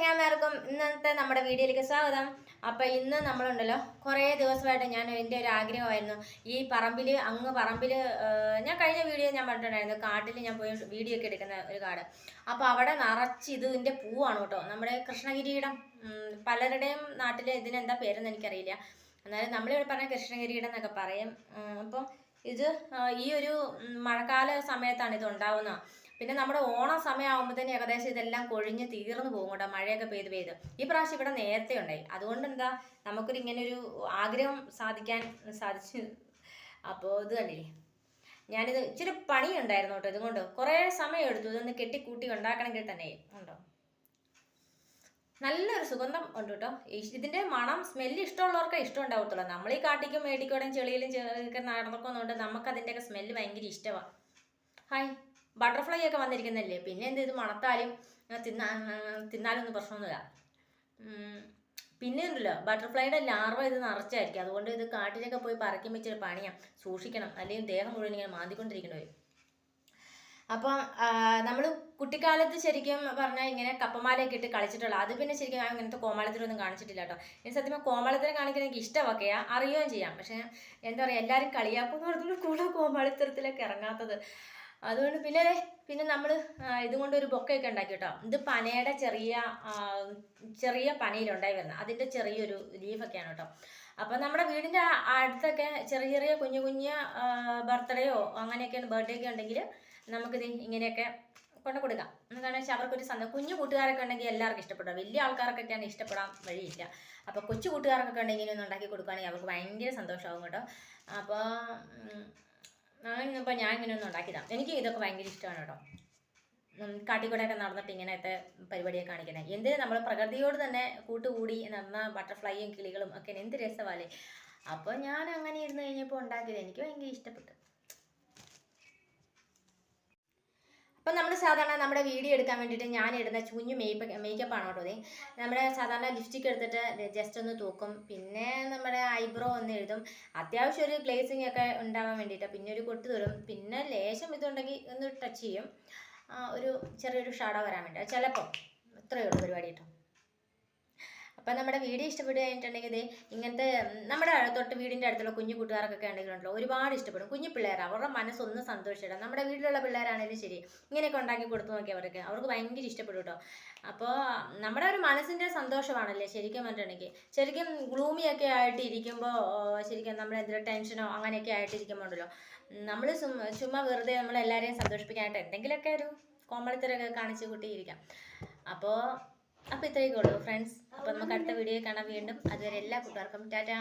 നമ്മുടെ വീഡിയോയിലേക്ക് സ്വാഗതം. അപ്പം ഇന്ന് നമ്മളുണ്ടല്ലോ കുറേ ദിവസമായിട്ട് ഞാൻ എന്റെ ഒരു ആഗ്രഹമായിരുന്നു. ഈ പറമ്പിൽ അങ്ങ് പറമ്പിൽ ഞാൻ കഴിഞ്ഞ വീഡിയോ ഞാൻ പറഞ്ഞിട്ടുണ്ടായിരുന്നു കാട്ടിൽ ഞാൻ പോയി വീഡിയോ ഒക്കെ എടുക്കുന്ന ഒരു കാട്. അപ്പോൾ അവിടെ നിറച്ച് ഇതിന്റെ പൂവാണ് കേട്ടോ. നമ്മുടെ കൃഷ്ണഗിരിയുടെ പലരുടെയും നാട്ടിൽ ഇതിനെന്താ പേരെന്ന് എനിക്കറിയില്ല. എന്നാലും നമ്മളിവിടെ പറഞ്ഞ കൃഷ്ണഗിരിയുടെ എന്നൊക്കെ പറയും. അപ്പം ഇത് ഈ ഒരു മഴക്കാല സമയത്താണ് ഇത് ഉണ്ടാവുന്നത്. പിന്നെ നമ്മുടെ ഓണ സമയമാകുമ്പോഴത്തേന് ഏകദേശം ഇതെല്ലാം കൊഴിഞ്ഞ് തീർന്നു പോകും കേട്ടോ മഴയൊക്കെ പെയ്ത് പെയ്ത്. ഈ പ്രാവശ്യം ഇവിടെ നേരത്തെ ഉണ്ടായി. അതുകൊണ്ട് എന്താ നമുക്കൊരു ഇങ്ങനെ ഒരു ആഗ്രഹം സാധിക്കാൻ സാധിച്ചു അപ്പോൾ ഇത് കണ്ടില്ലേ? ഞാനിത് ഇച്ചിരി പണിയുണ്ടായിരുന്നു കേട്ടോ ഇതുകൊണ്ട്. കുറേ സമയം എടുത്തു ഇതൊന്ന് കെട്ടിക്കൂട്ടി ഉണ്ടാക്കണമെങ്കിൽ തന്നെ. ഉണ്ടോ? നല്ലൊരു സുഗന്ധം ഉണ്ട് കേട്ടോ ഇതിന്റെ മണം സ്മെല്ല് ഇഷ്ടമുള്ളവർക്ക് ഇഷ്ടം ഉണ്ടാവത്തുള്ളൂ നമ്മൾ ഈ കാട്ടിക്കും മേടിക്കോടെയും ചെളിയിലും ചെറിയൊക്കെ നടന്നൊക്കെ നമുക്ക് അതിന്റെയൊക്കെ സ്മെല്ല് ഭയങ്കര ഇഷ്ടമാണ് ഹായ്. ബട്ടർഫ്ലൈ ഒക്കെ വന്നിരിക്കുന്നല്ലേ പിന്നെ എന്ത് ഇത് മണത്താലും തിന്നാ തിന്നാലൊന്നും പ്രശ്നമൊന്നുമില്ല. പിന്നെ ഉണ്ടല്ലോ. ബട്ടർഫ്ലൈയുടെ ലാർവ ഇത് നിറച്ചായിരിക്കും. അതുകൊണ്ട് ഇത് കാട്ടിലൊക്കെ പോയി പറക്കി വെച്ചൊരു പണിയാണ് സൂക്ഷിക്കണം. അല്ലെങ്കിൽ ദേഹം മുഴുവൻ ഇങ്ങനെ മാന്തിക്കൊണ്ടിരിക്കേണ്ടി വരും അപ്പം നമ്മൾ കുട്ടിക്കാലത്ത് ശരിക്കും പറഞ്ഞാൽ ഇങ്ങനെ കപ്പമാലയൊക്കെ ഇട്ട് കളിച്ചിട്ടുള്ള അത് പിന്നെ ശരിക്കും ഞാൻ ഇങ്ങനത്തെ കോമാളത്തിലൊന്നും കാണിച്ചിട്ടില്ല കേട്ടോ ഇനി സത്യം കോമാളത്തിനെ കാണിക്കാൻ എനിക്ക് ഇഷ്ടമൊക്കെയാ അറിയുകയും ചെയ്യാം. പക്ഷേ എന്താ പറയുക എല്ലാവരും കളിയാക്കും പറഞ്ഞുകൊണ്ട് കൂടെ കോമാളിത്തരത്തിലൊക്കെ ഇറങ്ങാത്തത്. അതുകൊണ്ട് പിന്നെ പിന്നെ നമ്മൾ ഇതുകൊണ്ട് ഒരു ബൊക്കയൊക്കെ ഉണ്ടാക്കി കേട്ടോ ഇത് പനയുടെ ചെറിയ ചെറിയ പനയിലുണ്ടായി വരുന്നത്. അതിന്റെ ചെറിയൊരു ലീഫൊക്കെയാണ് കേട്ടോ അപ്പം നമ്മുടെ വീടിന്റെ അടുത്തൊക്കെ ചെറിയ ചെറിയ കുഞ്ഞു കുഞ്ഞു ബർത്ത്ഡേയോ അങ്ങനെയൊക്കെയാണ് ബർത്ത്ഡേ ഒക്കെ ഉണ്ടെങ്കിൽ നമുക്കിത് ഇങ്ങനെയൊക്കെ കൊണ്ട് കൊടുക്കാം. എന്ന് കാരണം വെച്ചാൽ അവർക്കൊരു സന്തോഷം കുഞ്ഞു കൂട്ടുകാരൊക്കെ ഉണ്ടെങ്കിൽ എല്ലാവർക്കും ഇഷ്ടപ്പെടും. വലിയ ആൾക്കാർക്കൊക്കെയാണ് ഇഷ്ടപ്പെടാൻ വഴിയില്ല. അപ്പോൾ കൊച്ചു കൂട്ടുകാർക്കൊക്കെ ഉണ്ടെങ്കിൽ ഒന്ന് ഉണ്ടാക്കി കൊടുക്കുകയാണെങ്കിൽ അവർക്ക് ഭയങ്കര സന്തോഷമാകും കേട്ടോ. അപ്പോൾ ഇപ്പോൾ ഞാൻ ഇങ്ങനെ ഒന്ന് ഉണ്ടാക്കിയതാണ് എനിക്ക് ഇതൊക്കെ ഭയങ്കര ഇഷ്ടമാണ് കേട്ടോ. കാട്ടിക്കൂടെയൊക്കെ നടന്നിട്ട് ഇങ്ങനത്തെ പരിപാടിയൊക്കെ കാണിക്കുന്നത് എന്തിന് നമ്മൾ പ്രകൃതിയോട് തന്നെ കൂട്ടുകൂടി നടന്ന ബട്ടർഫ്ലൈയും കിളികളും ഒക്കെ എന്ത് രസമല്ലേ. അപ്പോൾ ഞാൻ അങ്ങനെ ഇരുന്ന് കഴിഞ്ഞപ്പോൾ ഉണ്ടാക്കിയത് എനിക്ക് ഭയങ്കര ഇഷ്ടപ്പെട്ടു. അപ്പം നമ്മൾ സാധാരണ നമ്മുടെ വീഡിയോ എടുക്കാൻ വേണ്ടിയിട്ട് ഞാൻ ഇടുന്ന ചുഞ്ഞു മേപ്പ് മേക്കപ്പ് ആണ് ഇത് നമ്മുടെ സാധാരണ ലിപ്സ്റ്റിക് എടുത്തിട്ട് ജസ്റ്റ് ഒന്ന് തൂക്കും. പിന്നെ നമ്മുടെ ഐബ്രോ ഒന്ന് എഴുതും. അത്യാവശ്യം ഒരു ഗ്ലേസിങ് ഒക്കെ ഉണ്ടാവാൻ വേണ്ടിയിട്ട്. പിന്നെ ഒരു കൊട്ട് തരും പിന്നെ ലേശം ഇതുണ്ടെങ്കിൽ ഒന്ന് ടച്ച് ചെയ്യും. ഒരു ചെറിയൊരു ഷാഡോ വരാൻ വേണ്ടി. ചിലപ്പോൾ ചിലപ്പം ഇത്രയേ ഉള്ളൂ പരിപാടി കേട്ടോ. അപ്പം നമ്മുടെ വീഡിയോ ദേ ഇങ്ങനത്തെ നമ്മുടെ തൊട്ട് വീടിന്റെ അടുത്തുള്ള കുഞ്ഞു കൂട്ടുകാർക്കൊക്കെ ഉണ്ടെങ്കിലുണ്ടല്ലോ ഒരുപാട് ഇഷ്ടപ്പെടും. കുഞ്ഞു പിള്ളേർ അവരുടെ മനസ്സൊന്ന് സന്തോഷിച്ചിടാം നമ്മുടെ വീട്ടിലുള്ള പിള്ളേരാണെങ്കിലും ശരി ഇങ്ങനെയൊക്കെ ഉണ്ടാക്കി കൊടുത്തു നോക്കി അവർക്ക് അവർക്ക് ഭയങ്കര ഇഷ്ടപ്പെടും കേട്ടോ അപ്പോൾ നമ്മുടെ ഒരു മനസ്സിന്റെ സന്തോഷമാണല്ലേ ശരിക്കും പറഞ്ഞിട്ടുണ്ടെങ്കിൽ. ശരിക്കും ഗ്ലൂമിയൊക്കെ ആയിട്ട് ഇരിക്കുമ്പോൾ ശരിക്കും നമ്മൾ എന്തെങ്കിലും ടെൻഷനോ അങ്ങനെയൊക്കെ ആയിട്ടിരിക്കുമ്പോൾ ഉണ്ടല്ലോ നമ്മൾ ചുമ്മാ വെറുതെ നമ്മളെല്ലാവരെയും സന്തോഷിപ്പിക്കാനായിട്ട് എന്തെങ്കിലുമൊക്കെ ഒരു കോമളിത്തരൊക്കെ കാണിച്ച് കൂട്ടിയിരിക്കാം. അപ്പോൾ അപ്പോൾ ഇത്രയൊക്കെ ഉള്ളൂ ഫ്രണ്ട്സ് അപ്പോൾ നമുക്ക് അടുത്ത വീഡിയോ കാണാം. വീണ്ടും അതുവരെ എല്ലാ കൂട്ടുകാർക്കും. ടാറ്റാ.